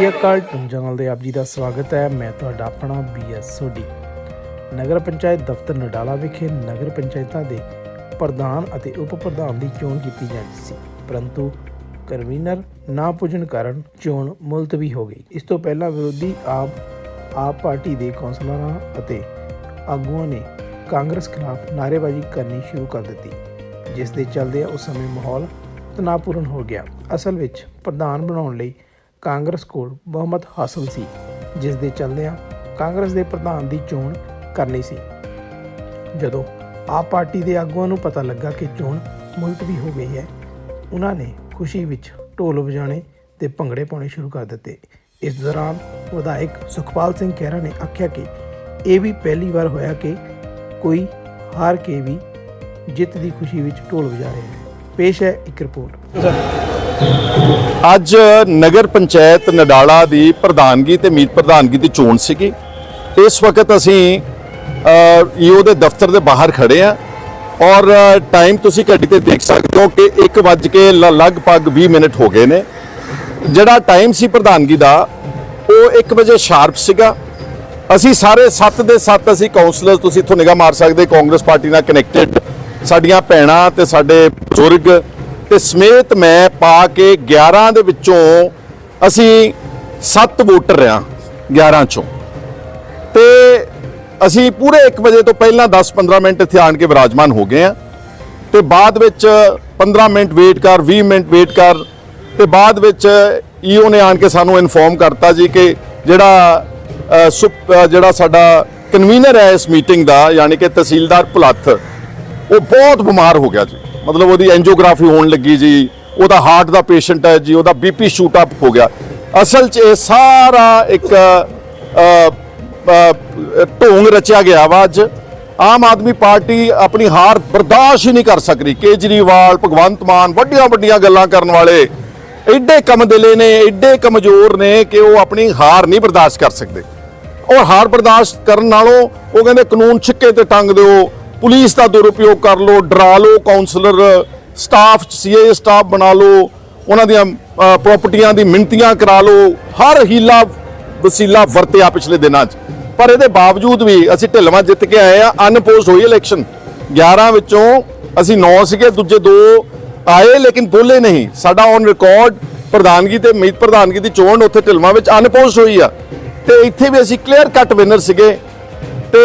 ਸ੍ਰੀ ਅਕਾਲ ਟੁੰਜੰਗਲ ਦੇ ਆਪ ਜੀ ਦਾ ਸਵਾਗਤ ਹੈ। ਮੈਂ ਤੁਹਾਡਾ ਆਪਣਾ ਬੀਐਸ ਸੋਢੀ। ਨਗਰ ਪੰਚਾਇਤ ਦਫ਼ਤਰ ਨਡਾਲਾ ਵਿਖੇ ਨਗਰ ਪੰਚਾਇਤਾਂ ਦੇ ਪ੍ਰਧਾਨ ਅਤੇ ਉਪ ਪ੍ਰਧਾਨ ਦੀ ਚੋਣ ਕੀਤੀ ਜਾਣੀ ਸੀ। ਪਰੰਤੂ ਕਨਵੀਨਰ ਨਾ ਪੁੱਜਣ ਕਾਰਨ ਚੋਣ ਮੁਲਤਵੀ ਹੋ ਗਈ। ਇਸ ਤੋਂ ਪਹਿਲਾਂ ਵਿਰੋਧੀ ਆਪ ਆਪ ਪਾਰਟੀ ਦੇ ਕੌਂਸਲਰਾਂ ਅਤੇ ਆਗੂਆਂ ਨੇ ਕਾਂਗਰਸ ਖਿਲਾਫ ਨਾਅਰੇਬਾਜ਼ੀ ਕਰਨੀ ਸ਼ੁਰੂ ਕਰ ਦਿੱਤੀ, ਜਿਸ ਦੇ ਚੱਲਦੇ ਉਸ ਸਮੇਂ ਮਾਹੌਲ ਤਣਾਅਪੂਰਨ ਹੋ ਗਿਆ। ਅਸਲ ਵਿੱਚ ਪ੍ਰਧਾਨ ਬਣਾਉਣ ਲਈ ਕਾਂਗਰਸ ਕੋਲ ਬਹੁਮਤ ਹਾਸਲ ਸੀ, ਜਿਸ ਦੇ ਚੱਲਦਿਆਂ ਕਾਂਗਰਸ ਦੇ ਪ੍ਰਧਾਨ ਦੀ ਚੋਣ ਕਰਨੀ ਸੀ। ਜਦੋਂ ਆਪ ਪਾਰਟੀ ਦੇ ਆਗੂਆਂ ਨੂੰ ਪਤਾ ਲੱਗਾ ਕਿ ਚੋਣ ਮੁਲਤਵੀ ਹੋ ਗਈ ਹੈ, ਉਹਨਾਂ ਨੇ ਖੁਸ਼ੀ ਵਿੱਚ ਢੋਲ ਵਜਾਣੇ ਤੇ ਭੰਗੜੇ ਪਾਉਣੇ ਸ਼ੁਰੂ ਕਰ ਦਿੱਤੇ। ਇਸ ਦੌਰਾਨ ਵਿਧਾਇਕ ਸੁਖਪਾਲ ਸਿੰਘ ਖਹਿਰਾ ਨੇ ਆਖਿਆ ਕਿ ਇਹ ਵੀ ਪਹਿਲੀ ਵਾਰ ਹੋਇਆ ਕਿ ਕੋਈ ਹਾਰ ਕੇ ਵੀ ਜਿੱਤ ਦੀ ਖੁਸ਼ੀ ਵਿੱਚ ਢੋਲ ਵਜਾ ਰਿਹਾ ਹੈ। ਪੇਸ਼ ਹੈ ਇੱਕ ਰਿਪੋਰਟ। ਅੱਜ ਨਗਰ ਪੰਚਾਇਤ ਨਡਾਲਾ ਦੀ ਪ੍ਰਧਾਨਗੀ ਤੇ ਮੀਤ ਪ੍ਰਧਾਨਗੀ ਦੀ ਚੋਣ ਸੀਗੀ। ਇਸ ਵਕਤ ਅਸੀਂ ਈਓ ਦੇ ਦਫ਼ਤਰ ਦੇ ਬਾਹਰ ਖੜੇ ਆ ਔਰ ਟਾਈਮ ਤੁਸੀਂ ਘੜੀ ਤੇ ਦੇਖ ਸਕਦੇ ਹੋ ਕਿ 1 ਵੱਜ ਕੇ ਲ- ਲਗਭਗ 20 ਮਿੰਟ ਹੋ ਗਏ ਨੇ। ਜਿਹੜਾ ਟਾਈਮ ਸੀ ਪ੍ਰਧਾਨਗੀ ਦਾ, ਉਹ 1 ਵਜੇ ਸ਼ਾਰਪ ਸੀਗਾ। ਅਸੀਂ ਸਾਰੇ 7 ਦੇ 7 ਅਸੀਂ ਕਾਉਂਸਲਰ ਤੁਸੀਂ ਇੱਥੋਂ ਨਿਗਾਹ ਮਾਰ ਸਕਦੇ ਕਾਂਗਰਸ ਪਾਰਟੀ ਨਾਲ ਕਨੈਕਟਡ ਸਾਡੀਆਂ ਭੈਣਾਂ ਤੇ ਸਾਡੇ ਬਜ਼ੁਰਗ ਤੇ ਸਮੇਤ ਮੈਂ ਪਾ ਕੇ 11 ਦੇ ਵਿੱਚੋਂ ਅਸੀਂ 7 ਵੋਟਰ ਆ 11 ਚੋਂ। ਤੇ ਅਸੀਂ ਪੂਰੇ 1 ਵਜੇ ਤੋਂ ਪਹਿਲਾਂ 10-15 ਮਿੰਟ ਇੱਥੇ ਆਣ ਕੇ ਵਿਰਾਜਮਾਨ ਹੋ ਗਏ ਆ ਤੇ ਬਾਅਦ ਵਿੱਚ 15 ਮਿੰਟ ਵੇਟ ਕਰ 20 ਮਿੰਟ ਵੇਟ ਕਰ, ਤੇ ਬਾਅਦ ਵਿੱਚ ਈਓ ਨੇ ਆਣ ਕੇ ਸਾਨੂੰ ਇਨਫੋਰਮ ਕਰਤਾ ਜੀ ਕਿ ਜਿਹੜਾ ਸੁਪ- ਜਿਹੜਾ ਸਾਡਾ ਕਨਵੀਨਰ ਹੈ ਇਸ ਮੀਟਿੰਗ ਦਾ, ਯਾਨੀ ਕਿ ਤਹਿਸੀਲਦਾਰ ਭੁਲੱਥ, ਉਹ ਬਹੁਤ ਬਿਮਾਰ ਹੋ ਗਿਆ ਜੀ। ਮਤਲਬ ਉਹਦੀ ਐਂਜੀਓਗ੍ਰਾਫੀ ਹੋਣ ਲੱਗੀ ਜੀ, ਉਹਦਾ ਹਾਰਟ ਦਾ ਪੇਸ਼ੈਂਟ ਹੈ ਜੀ, ਉਹਦਾ ਬੀਪੀ ਸ਼ੂਟ ਅਪ ਹੋ ਗਿਆ। ਅਸਲ 'ਚ ਇਹ ਸਾਰਾ ਇੱਕ ਢੋਂਗ ਰਚਿਆ ਗਿਆ ਵਾ ਅੱਜ। ਆਮ ਆਦਮੀ ਪਾਰਟੀ ਆਪਣੀ ਹਾਰ ਬਰਦਾਸ਼ਤ ਹੀ ਨਹੀਂ ਕਰ ਸਕਦੀ। ਕੇਜਰੀਵਾਲ, ਭਗਵੰਤ ਮਾਨ ਵੱਡੀਆਂ ਵੱਡੀਆਂ ਗੱਲਾਂ ਕਰਨ ਵਾਲੇ ਐਡੇ ਕਮਦਲੇ ਨੇ, ਐਡੇ ਕਮਜ਼ੋਰ ਨੇ ਕਿ ਉਹ ਆਪਣੀ ਹਾਰ ਨਹੀਂ ਬਰਦਾਸ਼ਤ ਕਰ ਸਕਦੇ। ਔਰ ਹਾਰ ਬਰਦਾਸ਼ਤ ਕਰਨ ਨਾਲੋਂ ਉਹ ਕਹਿੰਦੇ ਕਾਨੂੰਨ ਛਿੱਕੇ ਤੇ ਟੰਗ ਦਿਓ। ਪੁਲਿਸ ਦਾ ਦੁਰਉਪਯੋਗ ਕਰ ਲਓ ਡਰਾ ਲਓ ਕਾਉਂਸਲਰ ਸਟਾਫ ਸੀਏ ਸਟਾਫ ਬਣਾ ਲਓ ਉਹਨਾਂ ਦੀਆਂ ਅ, ਪ੍ਰਾਪਰਟੀਆਂ ਦੀ ਮਿੰਤੀਆਂ ਕਰਾ ਲਓ ਹਰ ਹੀਲਾ ਵਸੀਲਾ ਵਰਤਿਆ ਪਿਛਲੇ ਦਿਨਾਂ 'ਚ। ਪਰ ਇਹਦੇ ਬਾਵਜੂਦ ਵੀ ਅਸੀਂ ਢਿਲਵਾਂ ਜਿੱਤ ਕੇ ਆਏ ਆ ਅਨਪੋਸਟ ਹੋਈ ਇਲੈਕਸ਼ਨ 11 ਵਿੱਚੋਂ ਅਸੀਂ 9 ਸੀਗੇ ਦੂਜੇ ਦੋ ਆਏ ਲੇਕਿਨ ਬੋਲੇ ਨਹੀਂ। ਸਾਡਾ ਔਨ ਰਿਕਾਰਡ ਪ੍ਰਧਾਨਗੀ ਤੇ ਮੀਤ ਪ੍ਰਧਾਨਗੀ ਦੀ ਚੋਣ ਉੱਥੇ ਢਿਲਵਾਂ ਵਿੱਚ ਅਨਪੋਸਟ ਹੋਈ ਆ। ਤੇ ਇੱਥੇ ਵੀ ਅਸੀਂ ਕਲੀਅਰ ਕੱਟ ਵਿਨਰ ਸੀਗੇ। ਤੇ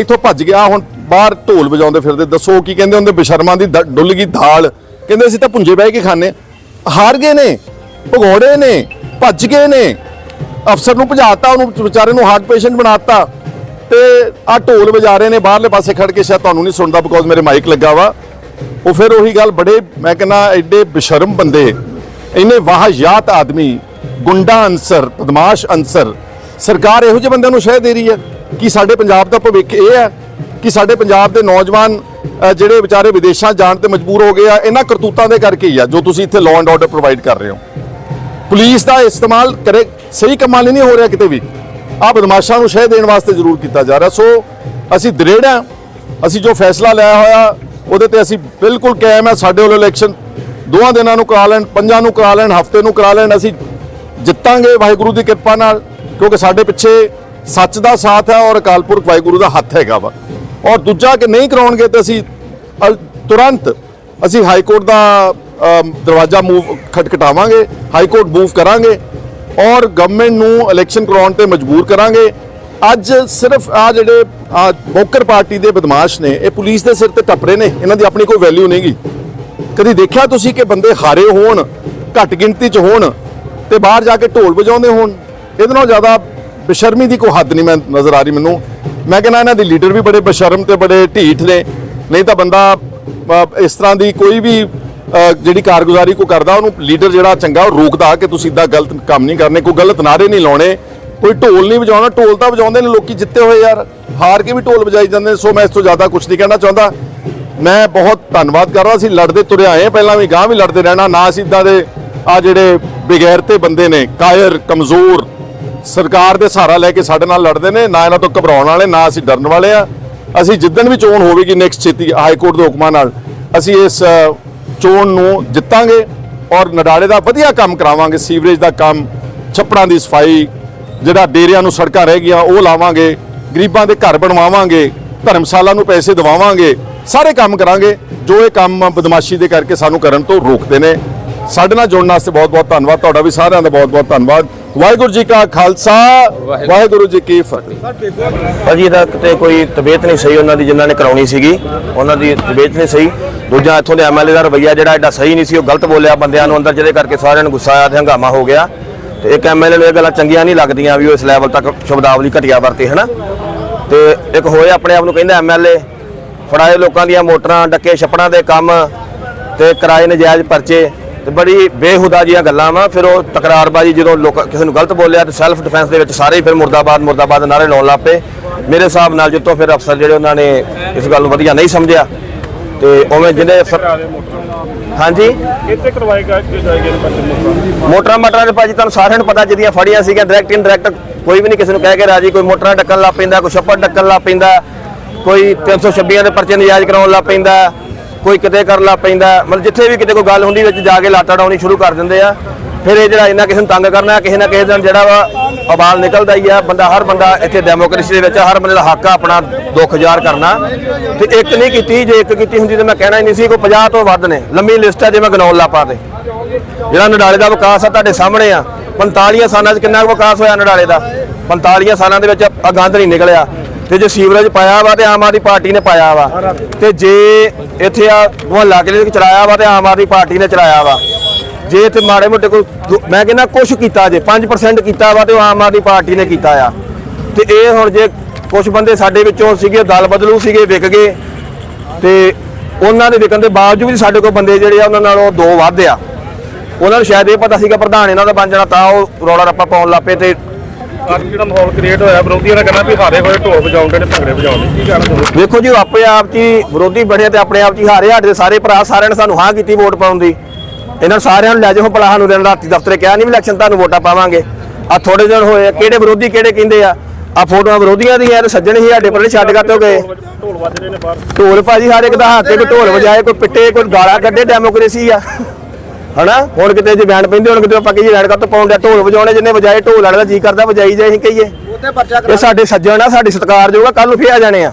ਇੱਥੋਂ ਭੱਜ ਗਿਆ ਹੁਣ ਬਾਹਰ ਢੋਲ ਵਜਾਉਂਦੇ ਫਿਰਦੇ, ਦੱਸੋ ਕੀ ਕਹਿੰਦੇ ਹੁੰਦੇ, ਬਸ਼ਰਮਾਂ ਦੀ ਦ- ਡੁੱਲ ਗਈ ਦਾਲ। ਕਹਿੰਦੇ ਅਸੀਂ ਤਾਂ ਪੁੰਜੇ ਬਹਿ ਕੇ ਖਾਣੇ ਹਾਰ ਗਏ ਨੇ, ਭਗੌੜੇ ਨੇ, ਭੱਜ ਗਏ ਨੇ। ਅਫਸਰ ਨੂੰ ਭਜਾਤਾ, ਉਹਨੂੰ ਵਿਚਾਰੇ ਨੂੰ ਹਾਰਟ ਪੇਸ਼ੈਂਟ ਬਣਾਤਾ। ਤੇ ਆ ਢੋਲ ਵਜਾ ਰਹੇ ਨੇ, ਬਾਹਰਲੇ ਪਾਸੇ ਖੜ ਕੇ ਸ਼ਾਇਦ ਤੁਹਾਨੂੰ ਨਹੀਂ ਸੁਣਦਾ ਬਿਕੋਜ਼ ਮੇਰੇ ਮਾਈਕ ਲੱਗਾ ਵਾ। ਉਹ ਫਿਰ ਉਹੀ ਗੱਲ ਬੜੇ, ਮੈਂ ਕਹਿੰਦਾ ਐਡੇ ਬਸ਼ਰਮ ਬੰਦੇ, ਇੰਨੇ ਵਾਹਯਾਤ ਆਦਮੀ, ਗੁੰਡਾ ਅਨਸਰ, ਬਦਮਾਸ਼ ਅਨਸਰ, ਸਰਕਾਰ ਇਹੋ ਜਿਹੇ ਬੰਦਿਆਂ ਨੂੰ ਸ਼ਹਿ ਦੇ ਰਹੀ ਹੈ ਕਿ ਸਾਡੇ ਪੰਜਾਬ ਦਾ ਭਵਿੱਖ ਇਹ ਹੈ ਕਿ ਸਾਡੇ ਪੰਜਾਬ ਦੇ ਨੌਜਵਾਨ ਜਿਹੜੇ ਵਿਚਾਰੇ ਵਿਦੇਸ਼ਾਂ ਜਾਣ ਤੇ ਮਜਬੂਰ ਹੋ ਗਏ ਆ, ਇਹਨਾਂ ਕਰਤੂਤਾਂ ਦੇ ਕਰਕੇ ਹੀ ਆ ਜੋ ਤੁਸੀਂ ਇੱਥੇ ਲਾਅ ਐਂਡ ਆਰਡਰ ਪ੍ਰੋਵਾਈਡ ਕਰ ਰਹੇ ਹੋ। ਪੁਲਿਸ ਦਾ ਇਸਤੇਮਾਲ ਕਰੇ, ਸਹੀ ਕੰਮਾਂ ਲਈ ਨਹੀਂ ਹੋ ਰਿਹਾ ਕਿਤੇ ਵੀ। ਆ ਬਦਮਾਸ਼ਾਂ ਨੂੰ ਸ਼ਹਿ ਦੇਣ ਵਾਸਤੇ ਜ਼ਰੂਰ ਕੀਤਾ ਜਾ ਰਿਹਾ। ਸੋ, ਅਸੀਂ ਦ੍ਰਿੜ ਹਾਂ ਅਸੀਂ ਜੋ ਫੈਸਲਾ ਲਿਆ ਹੋਇਆ, ਉਹਦੇ ਤੇ ਅਸੀਂ ਬਿਲਕੁਲ ਕਾਇਮ ਆ, ਸਾਡੇ ਵੱਲੋਂ ਇਲੈਕਸ਼ਨ ਦੋਹਾਂ ਦਿਨਾਂ ਨੂੰ ਕਰਾ ਲੈਣ, ਪੰਜਾਂ ਨੂੰ ਕਰਾ ਲੈਣ, ਹਫ਼ਤੇ ਨੂੰ ਕਰਾ ਲੈਣ, ਅਸੀਂ ਜਿੱਤਾਂਗੇ ਵਾਹਿਗੁਰੂ ਦੀ ਕਿਰਪਾ ਨਾਲ, ਕਿਉਂਕਿ ਸਾਡੇ ਪਿੱਛੇ ਸੱਚ ਦਾ ਸਾਥ ਹੈ ਔਰ ਅਕਾਲ ਪੁਰਖ ਵਾਹਿਗੁਰੂ ਦਾ ਹੱਥ ਹੈਗਾ ਵਾ। ਔਰ ਦੂਜਾ ਕਿ ਨਹੀਂ ਕਰਾਉਣਗੇ ਤਾਂ ਅਸੀਂ ਤੁਰੰਤ ਅਸੀਂ ਹਾਈ ਕੋਰਟ ਦਾ ਦਰਵਾਜ਼ਾ ਮੂਵ ਖਟਖਟਾਵਾਂਗੇ, ਹਾਈ ਕੋਰਟ ਮੂਵ ਕਰਾਂਗੇ ਔਰ ਗਵਰਨਮੈਂਟ ਨੂੰ ਇਲੈਕਸ਼ਨ ਕਰਾਉਣ ਤੇ ਮਜਬੂਰ ਕਰਾਂਗੇ। ਅੱਜ ਸਿਰਫ ਆ ਜਿਹੜੇ ਆਹ ਬੋਕਰ ਪਾਰਟੀ ਦੇ ਬਦਮਾਸ਼ ਨੇ, ਇਹ ਪੁਲਿਸ ਦੇ ਸਿਰ ਤੇ ਟੱਪਰੇ ਨੇ, ਇਹਨਾਂ ਦੀ ਆਪਣੀ ਕੋਈ ਵੈਲਿਊ ਨਹੀਂਗੀ। ਕਦੀ ਦੇਖਿਆ ਤੁਸੀਂ ਕਿ ਬੰਦੇ ਹਾਰੇ ਹੋਣ, ਘੱਟ ਗਿਣਤੀ 'ਚ ਹੋਣ ਤੇ ਬਾਹਰ ਜਾ ਕੇ ਢੋਲ ਵਜਾਉਂਦੇ ਹੋਣ? ਇਹਦੇ ਨਾਲ ਜ਼ਿਆਦਾ ਬੇਸ਼ਰਮੀ ਦੀ ਕੋਈ ਹੱਦ ਨਹੀਂ ਮੈਂ, ਨਜ਼ਰ ਆ ਰਹੀ ਮੈਨੂੰ। ਮੈਂ ਕਹਿੰਦਾ ਇਹਨਾਂ ਦੇ ਲੀਡਰ ਵੀ ਬੜੇ ਬੇਸ਼ਰਮ ਤੇ ਬੜੇ ਢੀਠ ਨੇ। ਨਹੀਂ ਤਾਂ ਬੰਦਾ ਇਸ ਤਰ੍ਹਾਂ ਦੀ ਕੋਈ ਵੀ ਜਿਹੜੀ ਕਾਰਗੁਜ਼ਾਰੀ ਕੋ ਕਰਦਾ, ਉਹਨੂੰ ਲੀਡਰ ਜਿਹੜਾ ਚੰਗਾ, ਉਹ ਰੋਕਦਾ ਕਿ ਤੁਸੀਂ ਇਦਾਂ ਗਲਤ ਕੰਮ ਨਹੀਂ ਕਰਨੇ, ਕੋਈ ਗਲਤ ਨਾਰੇ ਨਹੀਂ ਲਾਉਣੇ। ਕੋਈ ਢੋਲ ਨਹੀਂ ਵਜਾਉਣਾ, ਢੋਲ ਤਾਂ ਵਜਾਉਂਦੇ ਨੇ ਲੋਕੀ ਜਿੱਤੇ ਹੋਏ ਯਾਰ। ਹਾਰ ਕੇ ਵੀ ਢੋਲ ਵਜਾਈ ਜਾਂਦੇ ਨੇ, ਸੋ ਮੈਂ ਇਸ ਤੋਂ ਜ਼ਿਆਦਾ ਕੁਝ ਨਹੀਂ ਕਹਿਣਾ ਚਾਹੁੰਦਾ। ਮੈਂ ਬਹੁਤ ਧੰਨਵਾਦ ਕਰ ਰਿਹਾ ਸੀ, ਲੜਦੇ ਤੁਰੇ ਆਏ ਪਹਿਲਾਂ ਵੀ ਗਾਂ ਵੀ ਲੜਦੇ ਰਹਿਣਾ, ਨਾ ਅਸੀਂ ਇਦਾਂ ਦੇ ਆ ਜਿਹੜੇ ਬਗੈਰਤੇ ਬੰਦੇ ਨੇ, ਕਾਇਰ, ਕਮਜ਼ੋਰ ਸਰਕਾਰ ਦੇ ਸਹਾਰਾ ਲੈ ਕੇ ਸਾਡੇ ਨਾਲ ਲੜਦੇ ਨੇ, ਨਾ ਇਹਨਾਂ ਤੋਂ ਘਬਰਾਉਣ ਵਾਲੇ, ਨਾ ਅਸੀਂ ਡਰਨ ਵਾਲੇ ਆ। ਅਸੀਂ ਜਿੱਦਣ ਵੀ ਚੋਣ ਹੋਵੇਗੀ ਨੈਕਸਟ ਛੇਤੀ ਹਾਈ ਕੋਰਟ ਦੇ ਹੁਕਮਾਂ ਨਾਲ, ਅਸੀਂ ਇਸ ਚੋਣ ਨੂੰ ਜਿੱਤਾਂਗੇ ਔਰ ਨਡਾੜੇ ਦਾ ਵਧੀਆ ਕੰਮ ਕਰਾਵਾਂਗੇ, ਸੀਵਰੇਜ ਦਾ ਕੰਮ, ਛੱਪੜਾਂ ਦੀ ਸਫ਼ਾਈ, ਜਿਹੜਾ ਡੇਰਿਆਂ ਨੂੰ ਸੜਕਾਂ ਰਹਿ ਗਈਆਂ, ਉਹ ਲਾਵਾਂਗੇ, ਗਰੀਬਾਂ ਦੇ ਘਰ ਬਣਵਾਵਾਂਗੇ, ਧਰਮਸ਼ਾਲਾ ਨੂੰ ਪੈਸੇ ਦਿਵਾਵਾਂਗੇ, ਸਾਰੇ ਕੰਮ ਕਰਾਂਗੇ। ਜੋ ਇਹ ਕੰਮ ਬਦਮਾਸ਼ੀ ਦੇ ਕਰਕੇ ਸਾਨੂੰ ਕਰਨ ਤੋਂ ਰੋਕਦੇ ਨੇ। ਸਾਡੇ ਨਾਲ ਜੁੜਨ ਵਾਸਤੇ ਬਹੁਤ ਬਹੁਤ ਧੰਨਵਾਦ, ਤੁਹਾਡਾ ਵੀ ਸਾਰਿਆਂ ਦਾ ਬਹੁਤ ਬਹੁਤ ਧੰਨਵਾਦ। ਵਾਹਿਗੁਰੂ ਜੀ ਕਾ ਖਾਲਸਾ ਵਾਹਿਗੁਰੂ। ਜੀ ਕੀ ਫਤਿਹ। ਭਾਜੀ ਇਹਦਾ ਕਿਤੇ ਕੋਈ ਤਬੀਅਤ ਨਹੀਂ ਸਹੀ ਉਹਨਾਂ ਦੀ ਜਿਨ੍ਹਾਂ ਨੇ ਕਰਾਉਣੀ ਸੀਗੀ। ਉਹਨਾਂ ਦੀ ਤਬੀਅਤ ਨਹੀਂ ਸਹੀ। ਦੂਜਾ ਇੱਥੋਂ ਦੇ ਐਮਐਲਏ ਦਾ ਰਵਈਆ ਜਿਹੜਾ ਐਡਾ ਸਹੀ ਨਹੀਂ ਸੀ ਉਹ ਗਲਤ ਬੋਲਿਆ ਬੰਦਿਆਂ ਨੂੰ ਅੰਦਰ ਜਿਹਦੇ ਕਰਕੇ ਸਾਰਿਆਂ ਨੂੰ ਗੁੱਸਾ ਆਇਆ ਤੇ ਹੰਗਾਮਾ ਹੋ ਗਿਆ। ਤੇ ਇੱਕ ਐਮਐਲਏ ਨੂੰ ਇਹ ਗੱਲਾਂ ਚੰਗੀਆਂ ਨਹੀਂ ਲੱਗਦੀਆਂ ਵੀ ਉਹ ਇਸ ਲੈਵਲ ਤੱਕ ਸ਼ਬਦਾਵਲੀ ਘਟਿਆ ਵਰਤੇ ਹਨਾ? ਤੇ ਇੱਕ ਹੋਏ ਆਪਣੇ ਆਪ ਨੂੰ ਕਹਿੰਦਾ ਐਮਐਲਏ ਫੜਾਏ ਲੋਕਾਂ ਦੀਆਂ ਮੋਟਰਾਂ ਡੱਕੇ ਛੱਪੜਾਂ ਦੇ ਕੰਮ ਤੇ ਕਿਰਾਏ ਨਜਾਇਜ਼ ਪਰਚੇ। ਤੇ ਬੜੀ ਬੇਹੁਦਾ ਜੀਆਂ ਗੱਲਾਂ ਵਾ। ਫਿਰ ਉਹ ਤਕਰਾਰਬਾਜ਼ੀ ਜਦੋਂ ਲੋਕ ਕਿਸੇ ਨੂੰ ਗਲਤ ਬੋਲਿਆ ਤੇ ਸੈਲਫ ਡਿਫੈਂਸ ਦੇ ਵਿੱਚ ਸਾਰੇ ਫਿਰ ਮੁਰਦਾਬਾਦ ਮੁਰਦਾਬਾਦ ਨਾਰੇ ਲਾਉਣ ਲੱਗ ਪਏ। ਮੇਰੇ ਹਿਸਾਬ ਨਾਲ ਜਿੱਤੋਂ ਫਿਰ ਅਫਸਰ ਜਿਹੜੇ ਉਹਨਾਂ ਨੇ ਇਸ ਗੱਲ ਨੂੰ ਵਧੀਆ ਨਹੀਂ ਸਮਝਿਆ। ਤੇ ਉਵੇਂ ਜਿਹਨੇ ਹਾਂਜੀ? ਕਿੱਥੇ ਕਰਵਾਏਗਾ ਕਿ ਜਾਏਗਾ ਮੋਟਰ ਮੋਟਰਾਂ ਮਟਰਾਂ ਦੇ ਭਾਜੀ ਤੁਹਾਨੂੰ ਸਾਰਿਆਂ ਨੂੰ ਪਤਾ ਜਿਹਦੀਆਂ ਫੜੀਆਂ ਸੀਗੀਆਂ ਡਾਇਰੈਕਟ ਇਨਡਾਇਰੈਕਟ ਕੋਈ ਵੀ ਨਹੀਂ ਕਿਸੇ ਨੂੰ ਕਹਿ ਕੇ ਰਾਜੀ ਕੋਈ ਮੋਟਰਾਂ ਡੱਕਣ ਲੱਗ ਪੈਂਦਾ ਕੋਈ ਛੱਪੜ ਡੱਕਣ ਲੱਗ ਪੈਂਦਾ ਕੋਈ 326 ਦੇ ਪਰਚੇ ਨਜਾਇਜ਼ ਕਰਾਉਣ ਲੱਗ ਪੈਂਦਾ। ਕੋਈ ਕਿਤੇ ਕਰਨ ਲੱਗ ਪੈਂਦਾ। ਮਤਲਬ ਜਿੱਥੇ ਵੀ ਕਿਤੇ ਕੋਈ ਗੱਲ ਹੁੰਦੀ ਵਿੱਚ ਜਾ ਕੇ ਲਾਟਾ ਡਾਉਣੀ ਸ਼ੁਰੂ ਕਰ ਦਿੰਦੇ ਆ। ਫਿਰ ਇਹ ਜਿਹੜਾ ਇਹਨਾਂ ਕਿਸੇ ਨੂੰ ਤੰਗ ਕਰਨਾ, ਕਿਸੇ ਨਾ ਕਿਸੇ ਦਿਨ ਜਿਹੜਾ ਵਾ ਅਬਾਲ ਨਿਕਲਦਾ ਹੀ ਆ। ਬੰਦਾ ਹਰ ਬੰਦਾ ਇੱਥੇ ਡੈਮੋਕ੍ਰੇਸੀ ਦੇ ਵਿੱਚ ਹਰ ਬੰਦੇ ਦਾ ਹੱਕ ਆ ਆਪਣਾ ਦੁੱਖ ਜ਼ਾਹਰ ਕਰਨਾ। ਤੇ ਇੱਕ ਨਹੀਂ ਕੀਤੀ, ਜੇ ਇੱਕ ਕੀਤੀ ਹੁੰਦੀ ਤਾਂ ਮੈਂ ਕਹਿਣਾ ਹੀ ਨਹੀਂ ਸੀ, ਕੋਈ 50 ਤੋਂ ਵੱਧ ਨੇ। ਲੰਮੀ ਲਿਸਟ ਹੈ ਜੇ ਮੈਂ ਗਣਾਉਣ ਲੱਪਾ ਤੇ ਜਿਹੜਾ ਨਡਾਲੇ ਦਾ ਵਿਕਾਸ ਆ ਤੁਹਾਡੇ ਸਾਹਮਣੇ ਆ। 45 ਸਾਲਾਂ 'ਚ ਕਿੰਨਾ ਕੁ ਵਿਕਾਸ ਹੋਇਆ ਨਡਾਲੇ ਦਾ? 45 ਸਾਲਾਂ ਦੇ ਵਿੱਚ ਆ ਗੰਦ ਨਹੀਂ ਨਿਕਲਿਆ। ਤੇ ਜੇ ਸੀਵਰੇਜ ਪਾਇਆ ਵਾ ਤੇ ਆਮ ਆਦਮੀ ਪਾਰਟੀ ਨੇ ਪਾਇਆ ਵਾ। ਤੇ ਜੇ ਇੱਥੇ ਆ ਮੁਹੱਲਾ ਕਿਲੇ ਚਲਾਇਆ ਵਾ ਤੇ ਆਮ ਆਦਮੀ ਪਾਰਟੀ ਨੇ ਚਲਾਇਆ ਵਾ। ਜੇ ਇੱਥੇ ਮਾੜੇ ਮੋਟੇ ਕੋਈ ਮੈਂ ਕਹਿੰਦਾ ਕੁਝ ਕੀਤਾ ਜੇ 5% ਕੀਤਾ ਵਾ ਤੇ ਉਹ ਆਮ ਆਦਮੀ ਪਾਰਟੀ ਨੇ ਕੀਤਾ ਆ। ਤੇ ਇਹ ਹੁਣ ਜੇ ਕੁਝ ਬੰਦੇ ਸਾਡੇ ਵਿੱਚੋਂ ਸੀਗੇ, ਦਲ ਬਦਲੂ ਸੀਗੇ, ਵਿਕ ਗਏ। ਤੇ ਉਹਨਾਂ ਦੇ ਵਿਕਣ ਦੇ ਬਾਵਜੂਦ ਵੀ ਸਾਡੇ ਕੋਲ ਬੰਦੇ ਜਿਹੜੇ ਆ, ਉਹਨਾਂ ਨਾਲੋਂ ਦੋ ਵੱਧ ਆ। ਉਹਨਾਂ ਨੂੰ ਸ਼ਾਇਦ ਇਹ ਪਤਾ ਸੀਗਾ, ਪ੍ਰਧਾਨ ਇਹਨਾਂ ਦਾ ਬਣ ਜਾਣਾ, ਤਾਂ ਉਹ ਰੌਲਾ ਰੱਪਾ ਪਾਉਣ ਲੱਪੇ ਤੇ ਅੱਜ ਜਿਹੜਾ ਮਾਹੌਲ ਕ੍ਰੀਏਟ ਹੋਇਆ ਵਿਰੋਧੀਆਂ ਨੇ ਕਹਿਣਾ ਵੀ ਹਾਰੇ ਹੋਏ ਢੋਲ ਵਜਾਉਂਦੇ ਨੇ ਭੰਗੜੇ ਵਜਾਉਂਦੇ ਕੀ ਕਹਿਣਾ ਚਾਹੁੰਦੇ ਵੇਖੋ ਜੀ ਉਹ ਆਪੇ ਹੀ ਵਿਰੋਧੀ ਬਣੇ ਤੇ ਆਪਣੇ ਆਪ ਹੀ ਹਾਰੇ ਸਾਡੇ ਸਾਰੇ ਭਰਾ ਸਾਰਿਆਂ ਨੇ ਸਾਨੂੰ ਹਾਂ ਕੀਤੀ ਵੋਟ ਪਾਉਣ ਦੀ। ਇਹਨਾਂ ਸਾਰਿਆਂ ਨੂੰ ਲੈ ਜਾਓ ਭਲਾ ਸਾਨੂੰ ਦਿਨ ਰਾਤੀ ਦਫ਼ਤਰੇ ਕਿਹਾ ਨਹੀਂ ਵੀ ਇਲੈਕਸ਼ਨ ਤੁਹਾਨੂੰ ਵੋਟਾਂ ਪਾਵਾਂਗੇ। ਆ ਥੋੜੇ ਦਿਨ ਹੋਏ ਆ, ਕਿਹੜੇ ਵਿਰੋਧੀ ਕਿਹੜੇ ਕਹਿੰਦੇ ਆ? ਆ ਫੋਟੋਆਂ ਵਿਰੋਧੀਆਂ ਦੀਆਂ ਤੇ ਸੱਜਣ ਹੀ ਸਾਡੇ ਪਰਲੇ ਛੱਡ ਕੇ ਗਏ। ਢੋਲ ਵੱਜ ਰਹੇ ਨੇ ਬਾਹਰ। ਢੋਲ ਭਾਜੀ ਹਰ ਇੱਕ ਦਾ ਹੱਥ ਤੇ ਕੋਈ ਢੋਲ ਵਜਾਏ ਕੋਈ ਪਿੱਟੇ ਕੋਈ ਗਾਲਾਂ ਕੱਢੇ ਡੈਮੋਕ੍ਰੇਸੀ ਆ। ਹਨਾ? ਹੁਣ ਕਿਤੇ ਜੇ ਬੈਂਡ ਪੈਂਦੇ ਹੁਣ ਕਿਤੇ ਆਪਾਂ ਕਹੀਏ ਰੈਡ ਕੱਟ ਪਾਉਂਦੇ ਢੋਲ ਵਜਾਉਣੇ ਜਿੰਨੇ ਵਜਾਏ ਢੋਲ ਵਾਲੇ ਦਾ ਜੀ ਕਰਦਾ ਵਜਾਈ ਜਾਏ ਅਸੀਂ ਕਹੀਏ। ਇਹ ਸਾਡੇ ਸੱਜਣ ਆ ਸਾਡੇ ਸਤਿਕਾਰ ਜੋਗਾ ਕੱਲ ਨੂੰ ਫੇਰ ਆ ਜਾਣੇ ਆ।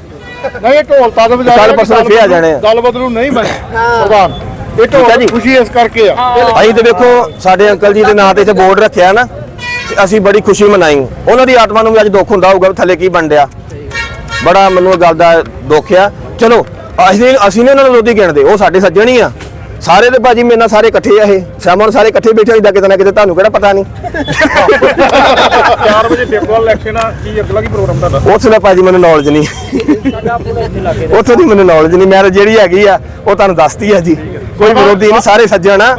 ਨਹੀਂ ਢੋਲ ਤਾਂ ਵਜਾ ਕੱਲ੍ਹ ਪਰਸੋਂ ਫੇਰ ਆ ਜਾਣੇ ਆ। ਦਲ ਬਦਲੂ ਨਹੀਂ ਬਣੇ ਪ੍ਰਧਾਨ। ਇਹ। ਢੋਲ ਖੁਸ਼ੀ ਇਸ ਕਰਕੇ ਆ। ਅਸੀਂ ਤੇ ਵੇਖੋ ਸਾਡੇ ਅੰਕਲ ਜੀ ਦੇ ਨਾਂ ਤੇ ਇੱਥੇ ਬੋਰਡ ਰੱਖਿਆ ਨਾ ਅਸੀਂ ਬੜੀ ਖੁਸ਼ੀ ਮਨਾਈ। ਉਹਨਾਂ ਦੀ ਆਤਮਾ ਨੂੰ ਵੀ ਅੱਜ ਦੁੱਖ ਹੁੰਦਾ ਹੋਊਗਾ ਵੀ ਥੱਲੇ ਕੀ ਬਣ ਡਿਆ ਬੜਾ ਮੈਨੂੰ ਇਹ ਗੱਲ ਦਾ ਦੁੱਖ ਆ। ਚਲੋ ਅਸੀਂ ਅਸੀਂ ਨੇ ਉਹਨਾਂ ਨੂੰ ਵਿਰੋਧੀ ਗਿਣਦੇ ਉਹ ਸਾਡੇ ਸੱਜਣ ਹੀ ਆ। ਸਾਰੇ ਤੇ ਭਾਜੀ ਮੇਰੇ ਨਾਲ ਸਾਰੇ ਇਕੱਠੇ ਆ ਇਹ। ਸ਼ਾਮਾਂ ਸਾਰੇ ਇਕੱਠੇ ਬੈਠੇ ਹੋਈਦਾ ਕਿਤੇ ਨਾ ਕਿਤੇ ਤੁਹਾਨੂੰ ਕਿਹੜਾ ਪਤਾ ਨਹੀਂ 4 ਵਜੇ ਫੇਬਰੁਆਰੀ ਇਲੈਕਸ਼ਨ ਆ ਕੀ ਅਗਲਾ ਕੀ ਪ੍ਰੋਗਰਾਮ ਤੁਹਾਡਾ? ਉੱਥੇ ਦਾ ਭਾਜੀ ਮੈਨੂੰ ਨੌਲੇਜ ਨਹੀਂ ਉੱਥੇ ਦੀ ਮੈਨੂੰ ਨੌਲੇਜ ਨਹੀਂ ਮੈਂ ਤਾਂ ਜਿਹੜੀ ਹੈਗੀ ਆ ਉਹ ਤੁਹਾਨੂੰ ਦੱਸਤੀ ਆ ਜੀ। ਕੋਈ ਵਿਰੋਧੀ ਨਹੀਂ ਸਾਰੇ ਸੱਜਣ ਆ।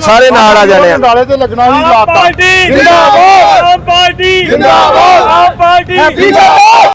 ਸਾਰੇ ਨਾਲ ਆ ਜਾਣੇ ਆ। ਨਾਲੇ ਤੇ ਲੱਗਣਾ ਵੀ ਲਾਤਾ। ਪਾਰਟੀ! ਜਿੰਦਾਬਾਦ! ਆਮ ਪਾਰਟੀ! ਜਿੰਦਾਬਾਦ! ਆਮ ਪਾਰਟੀ! ਜਿੰਦਾਬਾਦ!